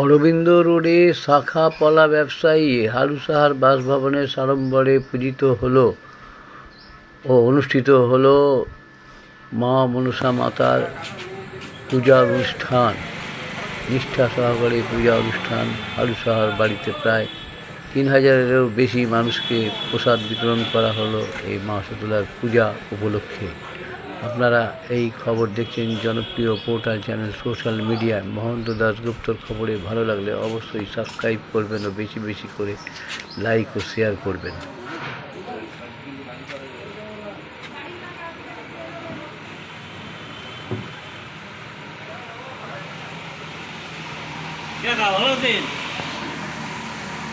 অরবিন্দ রোডে শাখা পলা ব্যবসায়ী হারুসাহার বাসভবনের সাড়ম্বরে পূজিত হলো ও অনুষ্ঠিত হলো মা মনসা মাতার পূজা অনুষ্ঠান। নিষ্ঠা সহকারে পূজা অনুষ্ঠান হারুসাহার বাড়িতে প্রায় তিন হাজারেরও বেশি মানুষকে প্রসাদ বিতরণ করা হলো এই মা শীতলার পূজা উপলক্ষে। আপনারা এই খবর দেখছেন জনপ্রিয় পোর্টাল চ্যানেল সোশ্যাল মিডিয়ায় মহন্ত দাসগুপ্তর খবরে ভালো লাগলে অবশ্যই সাবস্ক্রাইব করবেন ও বেশি বেশি করে লাইক ও শেয়ার করবেন।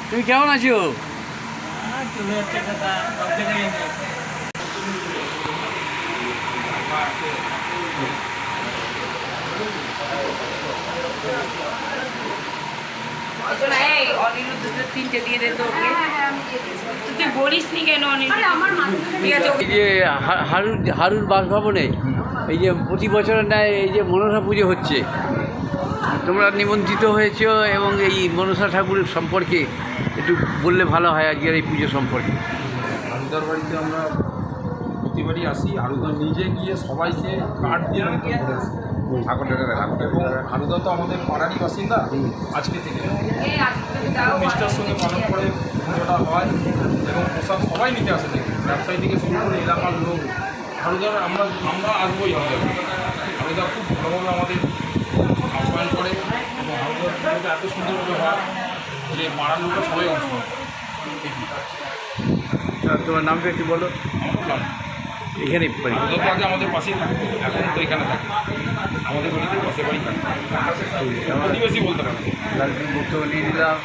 তুমি কেমন আছো? চলে যাচ্ছে কাকা হারুর হারুর বাসভবনে এই যে প্রতি বছরের ন্যায় এই যে মনসা পুজো হচ্ছে তোমরা নিমন্ত্রিত হয়েছো এবং এই মনসা ঠাকুরের সম্পর্কে একটু বললে ভালো হয় আজকের এই পুজো সম্পর্কে। বাড়িতে আমরা প্রতিবারই আসি হারুদা নিজে গিয়ে সবাইকে কার্ড দিয়ে করে আসি। এবং হারুদা তো আমাদের পাড়ারই বাসিন্দা। আজকে থেকে নিষ্ঠার সঙ্গে পালন করে পুজোটা হয় এবং প্রসাদ সবাই নিতে আসে দেখি। ব্যবসায়ী থেকে শুরু করে এলাকার লোক। হারুদার আমরা আমরা আসবোই হারুদা হারুদা খুব ভালোভাবে আমাদের আপ্যায়ন করে এবং হারুদার পুজোটা এত সুন্দরভাবে হয় যে পাড়ার লোকরা সবাই করে তোমার নামটা একটু বলো। আমার নাম এখানে আগে আমাদের পাশেই থাকতো এখন তো এখানে থাকে আমাদের বাড়িতে পাশে বাড়ি থাকে প্রতিবেশী বলতে পারে বক্তব্য নিয়ে নিলাম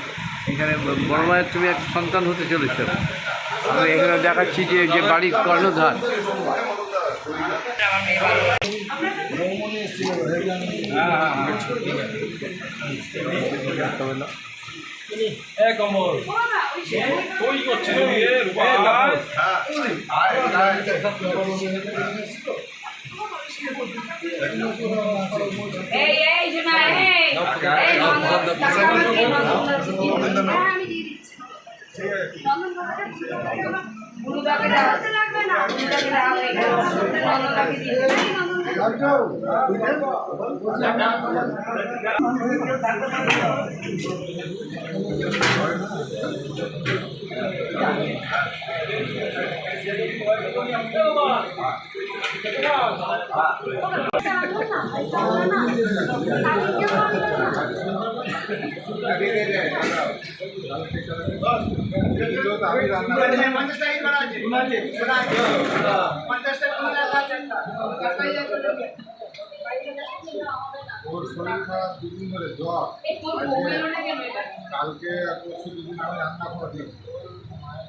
এখানে বড় মায়ের তুমি এক সন্তান হতে চলেছ আমি এখানে দেখাচ্ছি যে যে বাড়ির কর্ণধার এ কমল ওই করছে রে রূপাস ওর শরীর খারাপ দুদিন ধরে জ্বর এই তোর বউ এলো না কেন এটা? কালকে আর পরশু দুদিন আমি রান্না করে দিয়েছি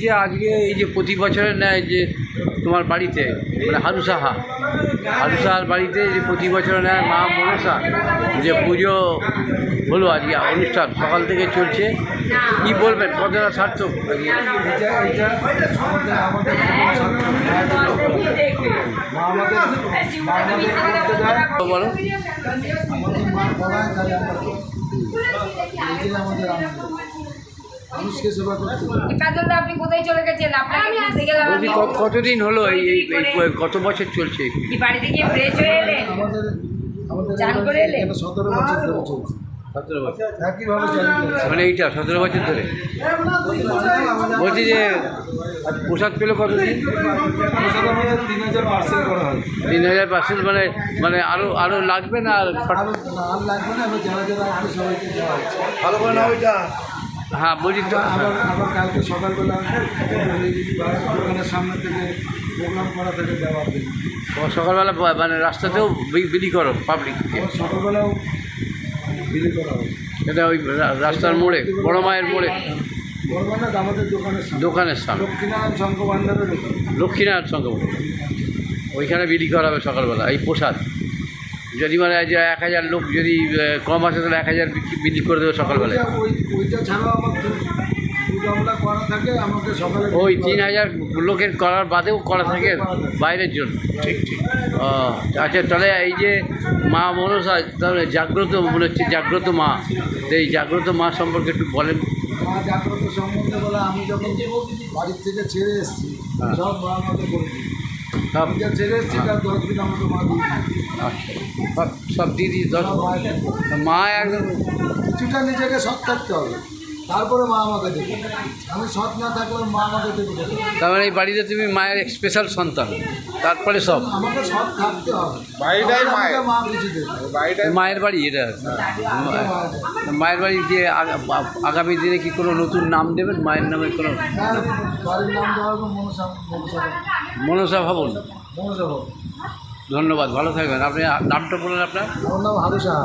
যে আজকে এই যে প্রতি বছরের ন্যায় যে তোমার বাড়িতে মানে হারু সাহা হারু সাহার বাড়িতে যে প্রতি বছরের ন্যায় মা মনসা যে পুজো হলো আজকে অনুষ্ঠান সকাল থেকে চলছে। কি বলবেন কতটা সার্থক? বলো। আমাদের মানুষকে সেবা করতে দেয় কাজলদা আপনি কোথায় চলে গেছেন? আপনাকে খুঁজতে গেলাম বলছি কতদিন হলো এই এই এই কত বছর চলছে? কি বাড়িতে গিয়ে ফ্রেশ হয়ে এলেন? আমাদের আমাদের চান করে এলে? এটা সতেরো বছর ধরে চলছে। সতেরো বছর। একইভাবে মানে এইটা সতেরো বছর ধরে? বলছি যে আজ প্রসাদ পেল কতদিন? আমাদের তিন হাজার পার্সেল করা হয়। তিন হাজার পার্সেন্ট মানে মানে আরও আরও লাগবে না আর ফট- আরও আর লাগবে না এবার যারা যারা আসবে সবাইকে দেওয়া হচ্ছে ভালো করে না ওইটা হ্যাঁ বলছি তো। আবার আবার কালকে সকালবেলা দোকানের সামনে থেকে প্রোগ্রাম করা থেকে দেওয়া সকালবেলা মানে রাস্তাতেও বিলি করো পাবলিক সকালবেলাও বিলি করা হবে। এটা ওই রাস্তার মোড়ে বড় মায়ের মোড়ে? দোকানের সামনে। দক্ষিণারায়ণ শঙ্খ ভান্ডারের। লক্ষ্মীনারায়ণ সঙ্গে ওইখানে বিলি করা হবে সকালবেলা এই প্রসাদ। যদি মানে যে এক হাজার লোক যদি কম আসে তাহলে এক হাজার বিক্রি- করে দেবে সকালবেলায়। ওই তিন হাজার লোকের করার বাদেও করা থাকে বাইরের জন্য। ঠিক ঠিক। ও আচ্ছা তাহলে এই যে মা মনসা তাহলে জাগ্রত মনে হচ্ছে জাগ্রত মা। এই জাগ্রত মা সম্পর্কে একটু বলেন। মা জাগ্রত সম্বন্ধে বলে আমি যখন বাড়ির থেকে ছেড়ে এসেছি হ্যাঁ। সব মা আমাকে দিই সব আমি যা ছেড়ে এসেছি তার দশ দিন আমাকে মা দিয়ে দিই। আচ্ছা। সব সব দিদি দশ মা একদম কিছুটা নিজেকে সৎ থাকতে হবে। তারপরে মা আমাকে দেবে আমি সৎ না থাকলে মা আমাকে দেবে তার মানে এই বাড়িতে তুমি মায়ের স্পেশাল সন্তান। তারপরে সব। আমাকে সৎ থাকতে হবে। বাড়িটাই মায়ের। মা কিছু দেবে। মায়ের বাড়ি এটা। মায়ের বাড়ি দিয়ে আগামী দিনে কি কোনো নতুন নাম দেবেন? মায়ের নামে কোনো হ্যাঁ, বাড়ির নাম দেওয়া হবে মনসা মনসা মনসা ভবন। মনসা ভবন। ধন্যবাদ ভালো থাকবেন। আপনি নামটা বলেন আপনার। আমার নাম হারু সাহা।